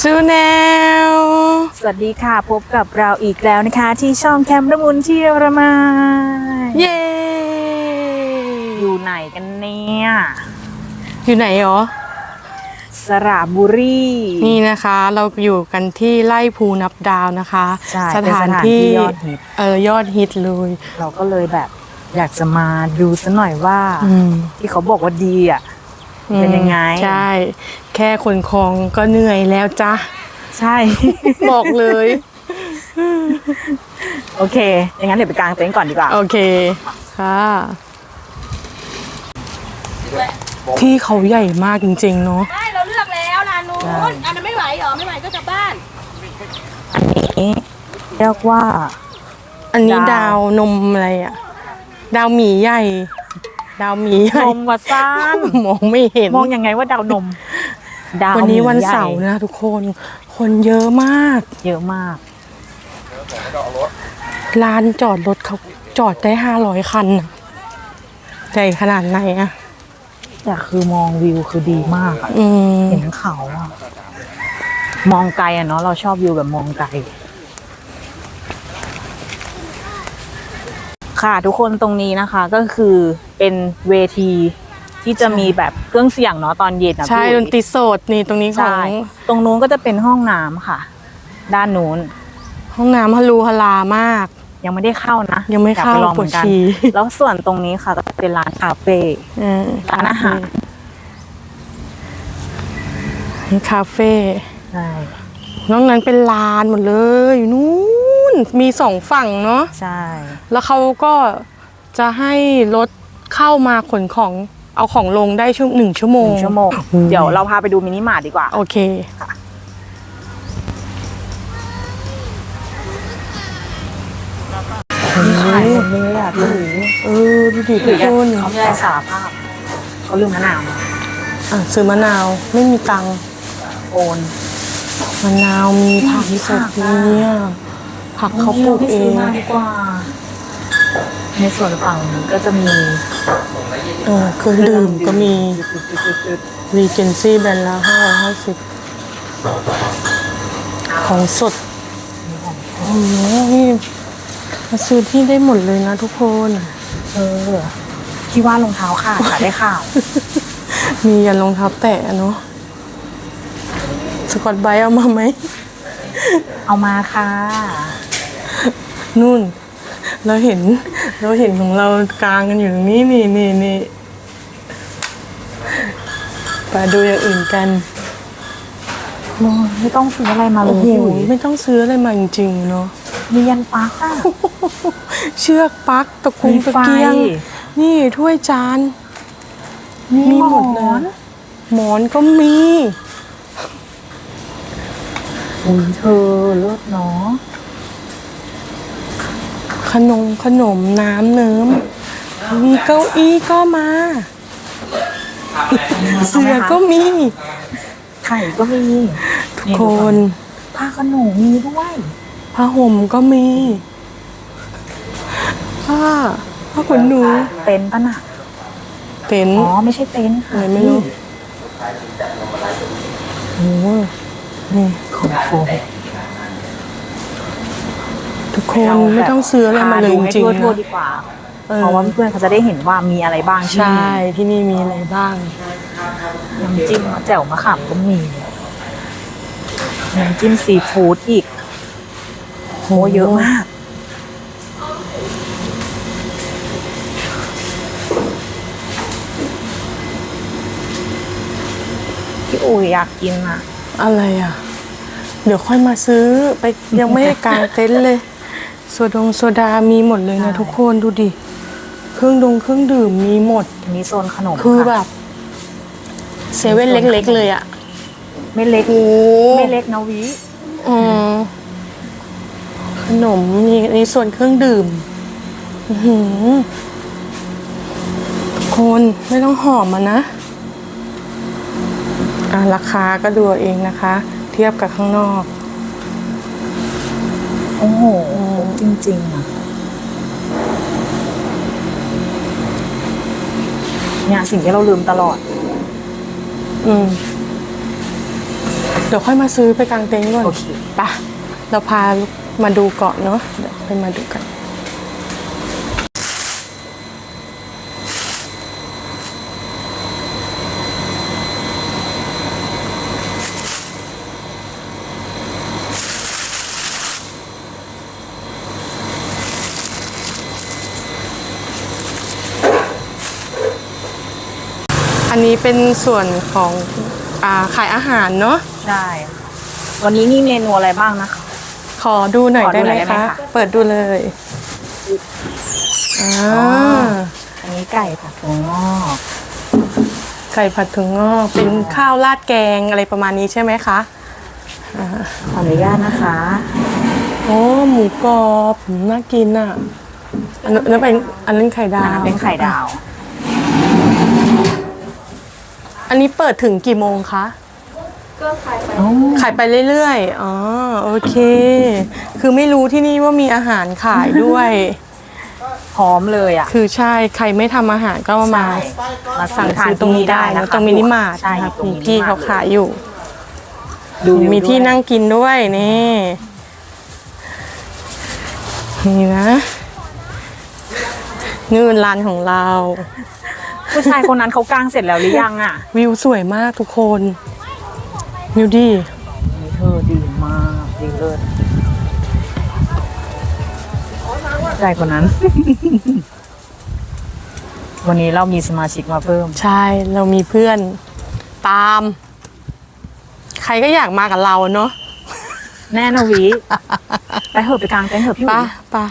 ซูแนว สวัสดีค่ะ พบกับเราอีกแล้วนะคะ ที่ช่องแคมป์ระมุนที่เยอรมันเย้ อยู่ไหนกันเนี่ย อยู่ไหนหรอ สระบุรี นี่นะคะ เราอยู่กันที่ไร่ภูนับดาวนะคะ ใช่สเป็นถานสถานที่ที่ยอดฮิต เออยอดฮิตเลย เราก็เลยแบบอยากจะมาดูสัหน่อยว่า อืม ที่เขาบอกว่าดีอะ เป็นยังไง ใช่ แค่ขนของก็เหนื่อยแล้วจ้ะ ใช่ บอกเลย โอเคอย่างนั้นเดี๋ยวไปกางเต็นท์ก่อนดีกว่า โอเค ค่ะ ที่เขาใหญ่มากจริงๆเนาะ ได้เราเลือกแล้วร้านนู้นอันนั้นไม่ไหวเหรอ ไม่ไหวก็กลับบ้าน อันนี้เรียกว่า อันนี้ดาดาววนมอะไรอะ ดาวหมีใหญ่ ดาวหมีใหนญ่มวัซ่านมองไม่เห็น มองยังไงว่าดาวนม ดาววันนี้วันใหญ่เสาร์นะทุกคน คนเยอะมาก เยอะมาก ลานจอดรถเขาจอดได้ห้าร้อยคันน่ะใหญ่ขนาดไหนอะแต่คือมองวิวคือดีมากอะอืม เห็นเขาอะมองไกลอะเนาะเราชอบวิวแบบมองไกล ค่ะทุกคนตรงนี้นะคะก็คือเป็นเวทีที่จะมีแบบเครื่องเสียงเนาะตอนเย็นนะใช่พี่ดอุ๋นยตรีสดนี่ตรงนี้ขอใช่งตรงนู้นก็จะเป็นห้องน้ำค่ะ ด้านนู้น ห้องน้ำฮารูฮารามาก ยังไม่ได้เข้านะยังไม่เข้าอยกปลองเหมือนกันปวดฉี่แล้วส่วนตรงนี้ค่ะก็จะเป็นร้านคาเฟ่เออร้านอาหารนี่คาเฟ่ใช่นอกนั้นเป็นลานหมดเลยนู่น มีสองฝั่งเนาะใช่ แล้วเขาก็จะให้รถเข้ามาขนของเอาของลงได้ชั่วหนึ่งชั่วโมหงนึ่งชั่วโมงอืมเดี๋ยวเราพาไปดูมินิมาร์ทดีกว่า โอเค ขายหมดเลยอะพี่อุ๋ยเออดูดิทุกคนเขาไม่ได้สารภาพเขาลืมมะนาว อะซื้อมะนาวไม่มีตังค์โอน มะนาวมีผักมีสผัดกอะเนี่ย ผักเขาปลูกเอซื้องมาดีกว่า ในส่วนฝั่งนี้ก็จะมีเออเครื่องดื่มก็มีรีเจนซี่แบรนด์ละห้าร้อยห้าสิบของสดโอ้โหนี่มาซื้อที่ได้หมดเลยนะทุกคนเออที่ว่ารองเท้าขาดค่ะได้ข่าว มียันรองเท้าแตะเนาะสกอตไบรท์เอามาไหม เอามาค่ะ นู่น เราเห็น เราเห็นของเรากลางกันอยู่ตรงนี้นี่นี่นี่ไปดูอย่างอื่นกันโอ้ยไม่ต้องซื้ออะไรมาเลโอ้ยโหพี่อุ๋ยไม่ต้องซื้ออะไรมาจริงๆเนาะ มียันปลั๊กอะเชือกปลั๊กตะกุงมีตะไฟ เกียง นี่ถ้วยจาน มีหมดเลยอนหมอนก็มี อุ้ยเธอเลิศเนาะ ขนมขนมน้ำเนิ้ม มีเก้าอี้ก็มา เสือก็มี ไข่ก็มีทุกคนผ้าขนหนูมีด้วยผ้าห่มก็มีผ้าผ้าขนหนู เป็นปะน่ะเต็นท์อ๋อไม่ใช่เต็นท์ค่ะอะไรไม่รู้โอ้โหนี่ของโฟม ทุกคนไม่ต้องซื้ออะไรมาเลยจริงพาๆดูให้ทั่วนะๆดีกว่าเออเพราะว่าเพื่อนเขาจะได้เห็นว่ามีอะไรบ้างที่ใช่ที่นี่มีอะไรบ้างน้ำจิ้มแจ่วมะขามก็มีน้ำจิ้มซีฟู้ดอีกโหเยอะมากพี่อุ๋ยอยากกินอะอะไรอะ เดี๋ยวค่อยมาซื้อไปยังไม่ได้กางเต็นท์เลย โซดงโซดามีหมดเลยนะใช่ ทุกคนดูดิ เครื่องดงเครื่องดื่มมีหมดมีโซนขนมคือะแบบเซเว่นเล็กๆเลยอะไม่เล็กโอ้ไม่เล็กนะวิอืมขนมมีในส่วนเครื่องดื่มอื้อหือทุกคนไม่ต้องหอมมานะ อะราคาก็ดูเอาเองนะคะ เทียบกับข้างนอก โอ้โห จริงๆอะเนี่ยสิ่งที่เราลืมตลอด อืม เดี๋ยวค่อยมาซื้อไปกางเต็นท์ก่อนโอเค ไปะเราพามาดูเกาะเนาะเดี๋ยวไปมาดูกัน นนี้เป็นส่วนของอาขายอาหารเนาะใช่ค่ะวันนี้มีเมนูอะไรบ้างนะคะ ขอดูหน่อยขอดูได้ไหมหน่อยได้ไหมคะ คะ เปิดดูเลยอ่าอันนี้ไก่ผัดถั่วงอกไก่ผัดถั่วงอกเป็นข้าวราดแกงอะไรประมาณนี้ใช่ไหมคะขออนุญาตนะคะ โอ้หมูกรอบอืมน่ากินอะอันนั้นเป็นอันนั้นไข่ดาอันวนั้นเป็นไข่ดาว อันนี้เปิดถึงกี่โมงคะขายไปเรื่อยๆ อ๋อ โอเค คือไม่รู้ที่นี่ว่ามีอาหารขายด้วย พร้อมเลยอะ คือใช่ ใครไม่ทำอาหารก็มา มาสั่สั่งงทานซื้อตรงนี้ได้นะนะคะตรงมินิมาร์ทใช่นะครับตรงมีมินิพี่เขาร์ทขายอยู่ ดูมีที่ด้วยนั่งกินด้วยนี่นี่นะนี่เป็นร้านของเรา ผู้ชายคนนั้นเขากางเสร็จแล้วหรือยังอะวิวสวยมากทุกคนวิวดีเธอดีมากดีเลิศใจคนนั้น วันนี้เรามีสมาชิกมาเพิ่ม ใช่เรามีเพื่อนตาม ใครก็อยากมากับเราเนาะแน่นะวิไปเถอะไปกางเต็นท์เถอะพี่หไป้าวิป้า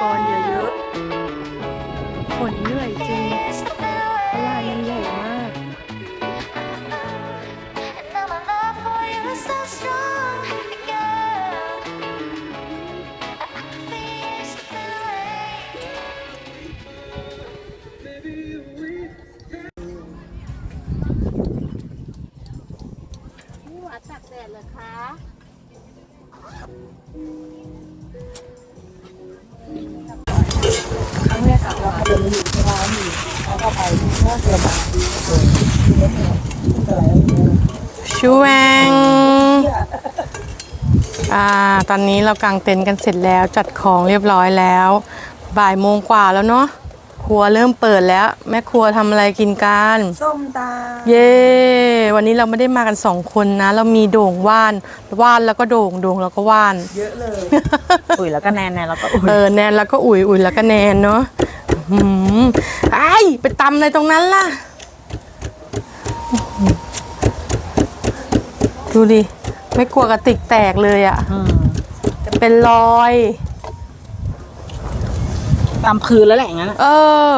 กรณ์เยอะๆ คนเหนื่อยจริง ตอนนี้เรากางเต็นท์กันเสร็จแล้วจัดของเรียบร้อยแล้ว บ่ายโมงกว่าแล้วเนาะครัวเริ่มเปิดแล้ว แม่ครัวทำอะไรกินกันส้มตาเย้วันนี้เราไม่ได้มากันสองคนนะ เรามีโด่งว่านว่านแล้วก็โด่งโด่งแล้วก็ว่าน เยอะเลย อุ่ยแล้วก็แนนแนนแล้วก็อุ่ยเออแนนแล้วก็อุ๋ยอุ๋ยแล้วก็แนนเนาะหืมไอ้ายไปตำอะไรตรงนั้นล่ะดูดิไม่กลัวกระติกแตกเลยอะ่ะอืมจะ เป็นรอย ตามพื้นแล้วแหละอย่างนั้นอะเออ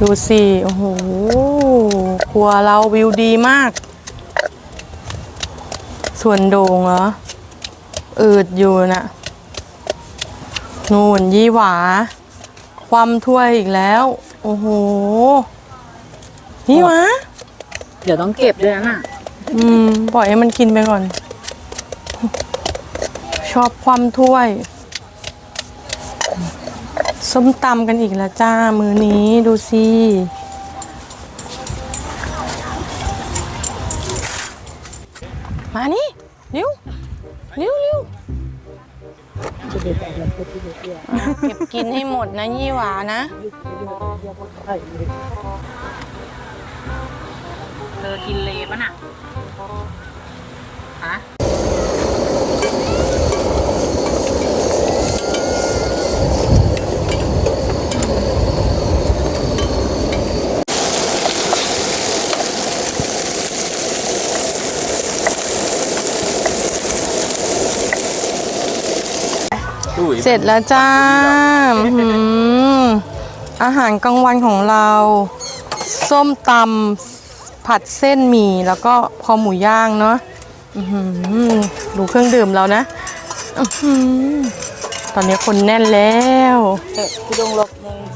ดูสิ โอ้โหครัวเราวิวดีมาก ส่วนโด่งเหรอ อืดอยู่น่ะนู่นยี่หวา ความถ้วยอีกแล้ว โอ้โหนี่หวะเดี๋ยวต้องเก็บด้วยนะน่ะ อืม ปล่อยให้มันกินไปก่อนช อบความถ้วย ส้มตำกันอีกแล้วจ้า มือนี้ดูสิมานี่เร็วเร็วเร็วเก็บกินให้หมดนะยี่หวานะเธอกินเลปะน่ะฮะ เสร็จแล้วจ้าอื้อหืออาหารกลางวันของเรา ส้มตำผัดเส้นหมี่แล้วก็คอหมูย่างเนาะอื้อหือดูเครื่องดื่มเรานะอื้อหือตอนนี้คนแน่นแล้วเออพี่ดงลบเลยถึง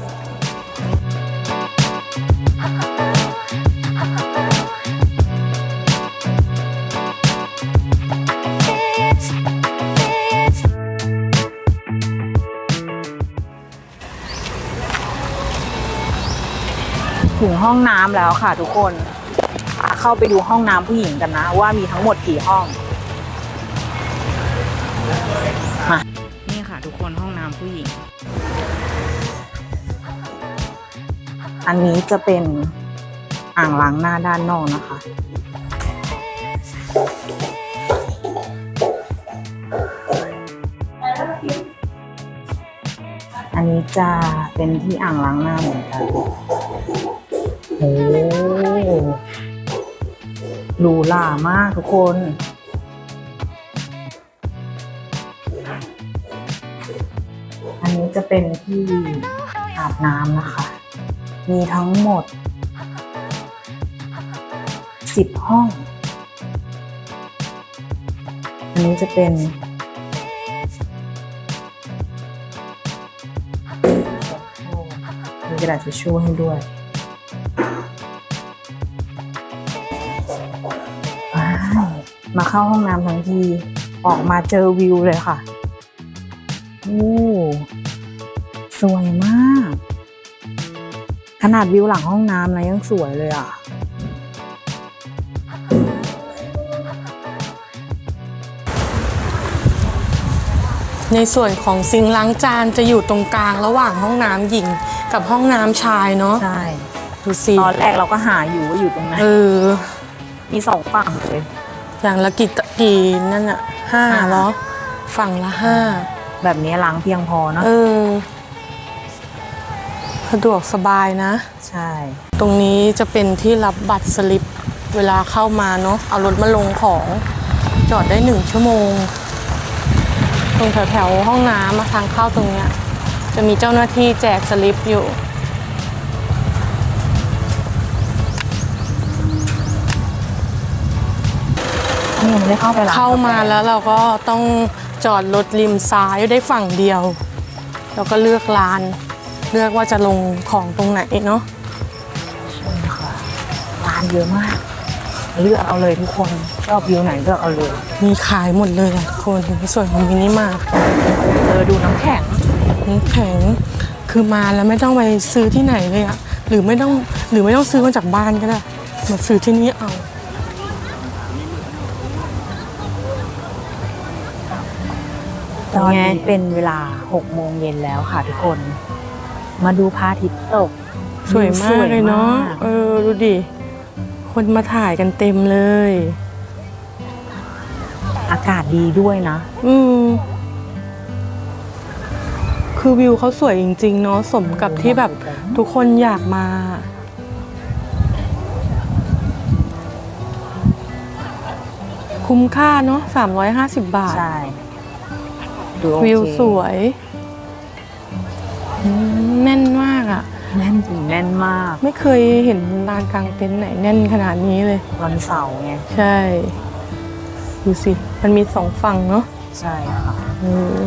ห้องน้ำแล้วค่ะทุกคนเข้าไปดูห้องน้ำผู้หญิงกันนะ ว่ามีทั้งหมดกี่ห้องมานี่ค่ะทุกคนห้องน้ำผู้หญิง อันนี้จะเป็นอ่างล้างหน้าด้านนอกนะคะอันนี้จะเป็นที่อ่างล้างหน้าเหมือนกัน โอ้หรูหรามากทุกคน อันนี้จะเป็นที่อาบน้ำนะคะ มีทั้งหมดสิบห้อง อันนี้จะเป็นมีกระดาษทิชชู่ให้ด้วย เข้าห้องน้ำทั้งทีออกมาเจอวิวเลยค่ะโอ้สวยมาก ขนาดวิวหลังห้องน้ำนะยังสวยเลยอะในส่วนของซิงค์ล้างจานจะอยู่ตรงกลางระหว่างห้องน้ำหญิงกับห้องน้ำชายเนาะใช่ดูสิตอนแรกเราก็หาอยู่ว่าอยู่ตรงไหนเออมีสองฝั่งเลย อย่างละกี่ตะกี่นั่นอะห้าห้า เหรอ ฝั่งละห้าแบบนี้ล้างเพียงพอเนอะเออ สะดวกสบายนะ ใช่ ตรงนี้จะเป็นที่รับบัตรสลิป เวลาเข้ามาเนาะเอารถมาลงของ จอดได้หนึ่งชั่วโมง ตรงแถวๆห้องน้ำอะทางเข้าตรงเนี้ย จะมีเจ้าหน้าที่แจกสลิปอยู่ ยังไม่ได้เข้าไปล้างเข้ามาแล้วเราก็ต้องจอดรถริมซ้ายได้ฝั่งเดียว แล้วก็เลือกร้าน เลือกว่าจะลงของตรงไหนเนาะค่ะร้านเยอะมาก เลือกเอาเลยทุกคนชอบวิวไหนเลือกเอาเลย มีขายหมดเลยอะคนในส่วนของมินิมาร์ทเออดูน้ำแข็งน้ำแข็งคือมาแล้วไม่ต้องไปซื้อที่ไหนเลยอะหรือไม่ต้องหรือไม่ต้องซื้อมาจากบ้านก็ได้มาซื้อที่นี่เอา ตอนนี้เป็นเวลา6โมงเย็นแล้วค่ะทุกคน มาดูพระอาทิตย์ตก สวยมากเลยเนาะสวยมากเออดูดิ คนมาถ่ายกันเต็มเลย อากาศดีด้วยนะ อืมคือวิวเขาสวยจริง ๆ เนาะสมกับที่แบบทุกคนอยากมา คุ้มค่าเนาะ350 บาท ใช่ ดูโอเควิวสวยอืมแน่นมากอะ่ะ แน่นจริงแน่นมาก ไม่เคยเห็นลานกลางเต็นท์ไหนแน่นขนาดนี้เลย วันเสาร์ไงใช่ ดูสิ มันมีสองฝั่งเนาะใช่ค่ะ เออ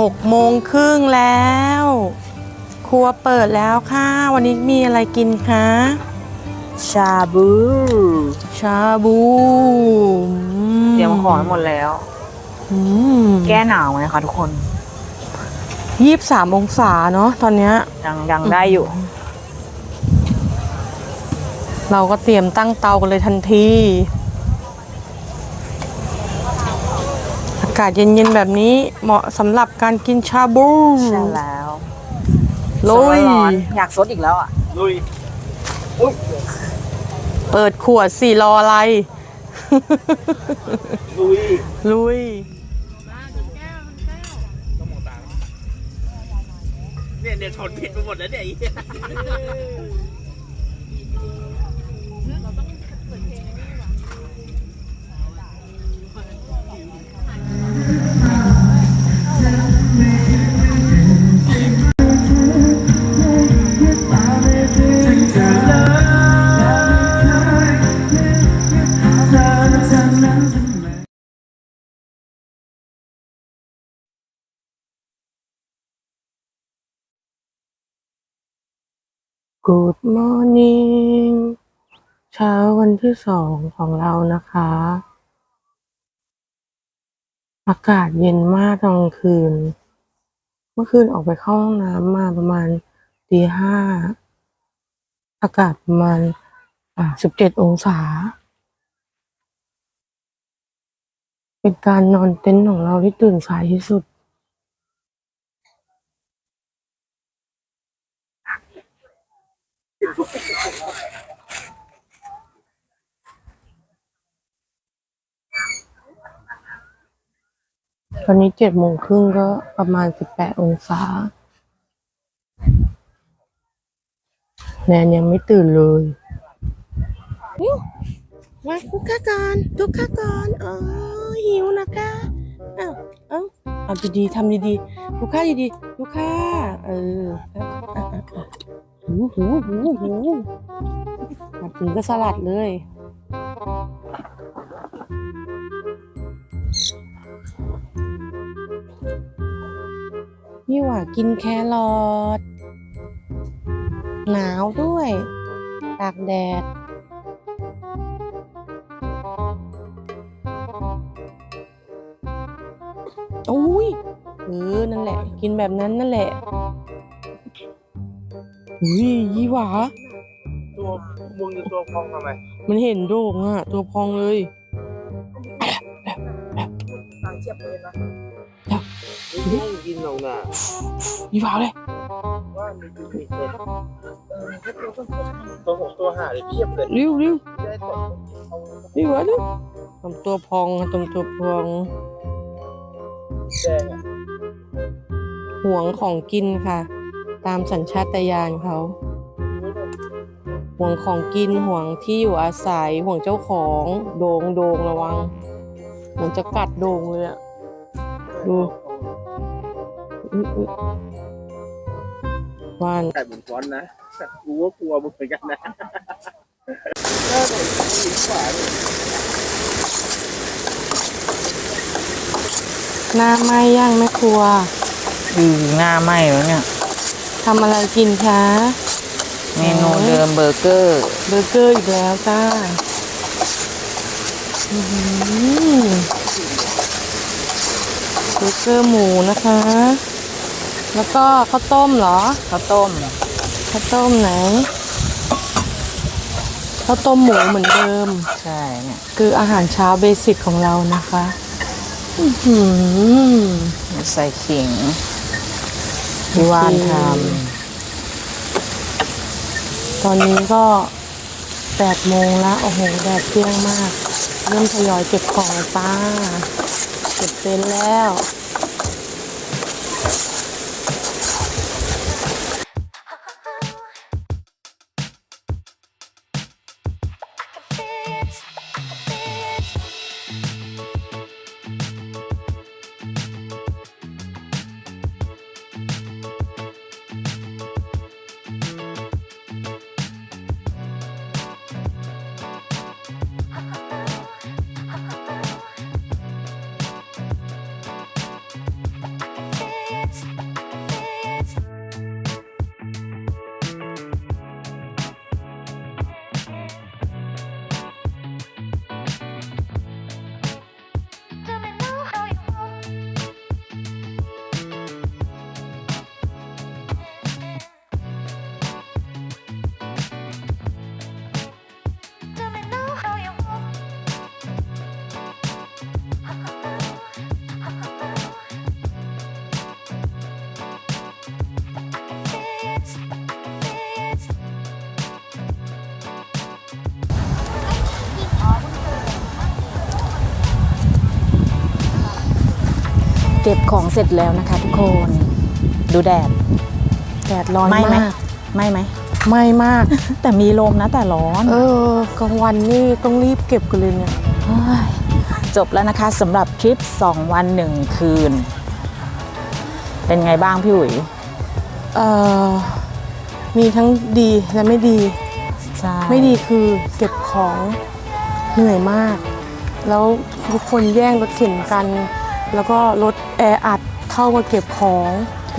หกโมงครึ่งแล้ว ครัวเปิดแล้วค่ะ วันนี้มีอะไรกินคะชาบู ชาบูอืเตรียมของไว้หมดแล้วอืม แก้หนาวไงคะทุกคนยี่สิบสามองศาเนาะตอนเนี้ยยังยังได้อยู่ เราก็เตรียมตั้งเตากันเลยทันที อากาศเย็นๆแบบนี้เหมาะสำหรับการกินชาบูใช่แล้วลุยร้อนๆอยากซดอีกแล้วอะเปิดขวดสี่รออะไร ลุย ลุย เนี่ยเนี่ยชนผิดไปหมดแล้วเนี่ยไอ้เหี้ย morning เช้าวันที่สองของเรานะคะ อากาศเย็นมากตอนคืน เมื่อคืนออกไปเข้าห้องน้ำมาประมาณตีห้า อากาศประมาณอ่าสิบเจ็ดองศา เป็นการนอนเต็นท์ของเราที่ตื่นสายที่สุด ตอนนี้เจ็ดโมงครึ่งก็ประมาณสิบแปดองศา แนนยังไม่ตื่นเลยวมาทุกข้าก่อนทุกข้าก่อนเออหิวนะคะอ้าวเอ้าเอาดีๆทำดีๆทุกข้าดีๆทุกข้าเอออะอะอะอะหูหูหูหูมาถึงก็สลัดเลย นี่หว่ากินแครอทหนาวด้วยตากแดดโอ้ยเออนั่นแหละ กินแบบนั้นนั่นแหละอุ้ยยี่หวาตัวมึงจะตัวพองทำไม มันเห็นโด่งอะ ตัวพองเลย ไม่ต้องกินหรอกนะยี่หวาเลยว่ามีกินอีกเลยตัวหกตัวหาเลยเพียบเลยเร็วเร็วได้ตกยี่หวาเร็วทำตัวพองทำตัวพองแดงอะห่วงของกินค่ะ ตามสัญชาตญาณเขาห่วงของกินห่วงที่อยู่อาศัยห่วงเจ้าของโดงโดงระวัง เหมือนจะกัดโดงเลยอะดู อุ๊ยอุ๊ยว่านแต่เหมือนฟอนนะกูว่ากลัวมึงเหมือนกันนะก็เลยดีกว่าเลยหน้าไหมย่างแม่ครัวอือหน้าไหม้แล้วเนี่ย ทำอะไรกินคะเมนูเดิมเบอร์เกอร์ เบอร์เกอร์อีกแล้วจ้าอื้อหือเบอร์เกอร์หมูนะคะ แล้วก็ข้าวต้มเหรอข้าวต้มข้าวต้มไหนข้าวต้มหมูเหมือนเดิม ใช่เนี่ยคืออาหารเช้าเบสิกของเรานะคะอื้อหือใส่ขิงพี่ว่านทตอนนี้ก็แปดโมงแล้วโอ้โหแดดเปรี้ยงมาก เริ่มทยอยเก็บของแล้วจ้า เก็บเต็นท์แล้ว บของเสร็จแล้วนะคะทุกคน ดูแดด แดดร้อนไหม้ไหมมากไหม่ไหมไหม้มาก แต่มีลมนะแต่ร้อนเออกลางวันนี่ต้องรีบเก็บกันเลยเนี่ย เฮ้ยจบแล้วนะคะสำหรับทริป 2 วัน 1 คืน เป็นไงบ้างพี่อุ๋ยเอ่อ มีทั้งดีและไม่ดี ใช่ไม่ดีคือเก็บของเหนื่อยมาก แล้วทุกคนแย่งรถเข็นกัน แล้วก็รถแออัดเข้ามาเก็บของ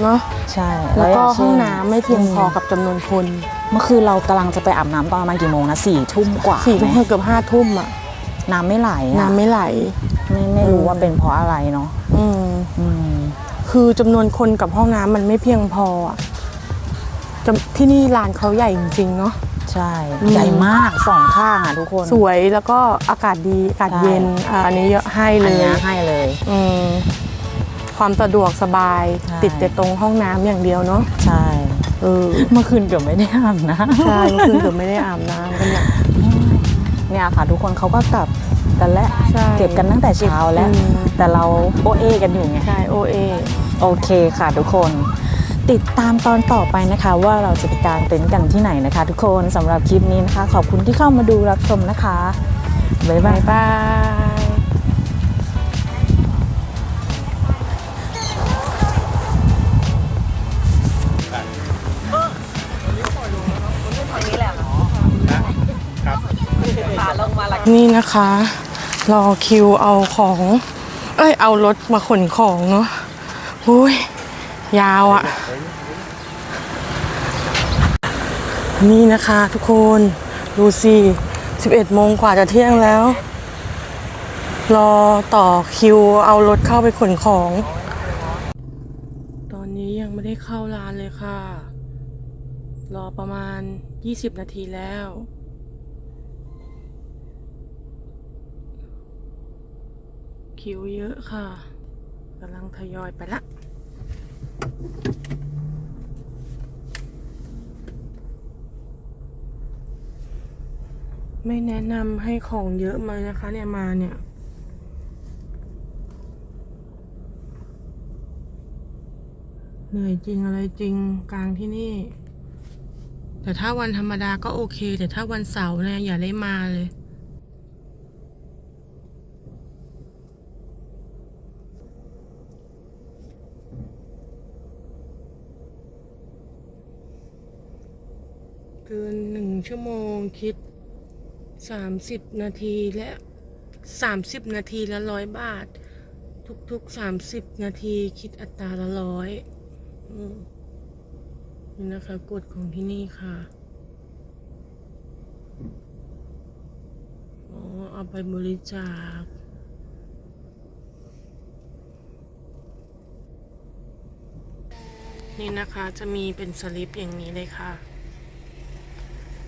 เนาะใช่แล้วก็ย่าห้องเช่น้ำไม่เพียงพอกับจำนวนคน เมื่อคืนเรากำลังจะไปอาบน้ำตอนประมาณกี่โมงนะสี่ทุ่มกว่าสี่ทุ่มไหมเกือบห้าทุ่มอะน้ำไม่ไหลอะน้ำไม่ไหลไม่ไม่รู้เออว่าเป็นเพราะอะไรเนาะอืมอืมคือจำนวนคนกับห้องน้ำมันไม่เพียงพออะจำที่นี่ลานเขาใหญ่จริงๆเนาะ ใช่อืมใหญ่มากสองข้างอะทุกคน สวยแล้วก็อากาศดีอากาศใช่เย็นอ่าอันนี้เยอะให้อัเลนยเนี้ยให้เลย อืมความสะดวกสบายใช่ ติดแต่ตรงห้องน้ำอย่างเดียวเนาะใช่เออเมื่อคืนเกือบไม่ได้อาบนะ ใช่เมื่อคืนเกือบไม่ได้อาบน้ำกันเนี่ย เนี่ยค่ะ ทุกคนเขาก็กลับกันแล้วใช่เก็บกันตั้งแต่เช้าแล้ว อืม แต่เราโอเอกันอยู่ไง ใช่โอเอ โอเคค่ะทุกคน ติดตามตอนต่อไปนะคะ ว่าเราจะไปกางเต็นท์กันที่ไหนนะคะ ทุกคนสำหรับคลิปนี้นะคะ ขอบคุณที่เข้ามาดูรับชมนะคะ บ๊ายบายยบายนี่นะคะ รอคิวเอาของ เอ้ย เอารถมาขนของเนาะอุ้ย ยาวอะ่ะ นี่นะคะทุกคนดูสิ11โมงกว่าจะเที่ยงแล้ว รอต่อคิวเอารถเข้าไปขนของ ตอนนี้ยังไม่ได้เข้าร้านเลยค่ะ รอประมาณ 20 นาทีแล้วคิวเยอะค่ะกำลังทยอยไปละ ไม่แนะนำให้ของเยอะมานะคะ เนี่ยมาเนี่ยเหนื่อยจริงอะไรจริงกลางที่นี่ แต่ถ้าวันธรรมดาก็โอเค แต่ถ้าวันเสาร์เนี่ยอย่าได้มาเลยเกินหนึ่งชั่วโมงคิด สามสิบนาทีและสามสิบนาทีละร้อยบาท ทุกๆสามสิบนาทีคิดอัตราละร้อยนี่นะคะกฎของที่นี่ค่ะอ๋อเอาไปบริจาคนี่นะคะจะมีเป็นสลิปอย่างนี้เลยค่ะ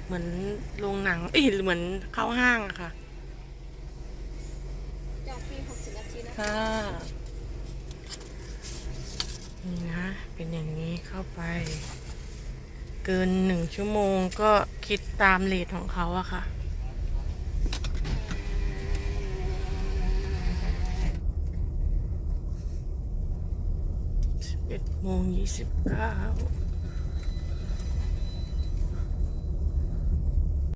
เหมือนโรงหนังเอ้ยเหมือนเข้าห้างอะค่ะ จากปี60นาทีนะค่ะ นี่นะ เป็นอย่างนี้เข้าไป เกินหนึ่งชั่วโมงก็คิดตามเลทของเขาอะค่ะสิบเอ็ดโมงยี่สิบเก้า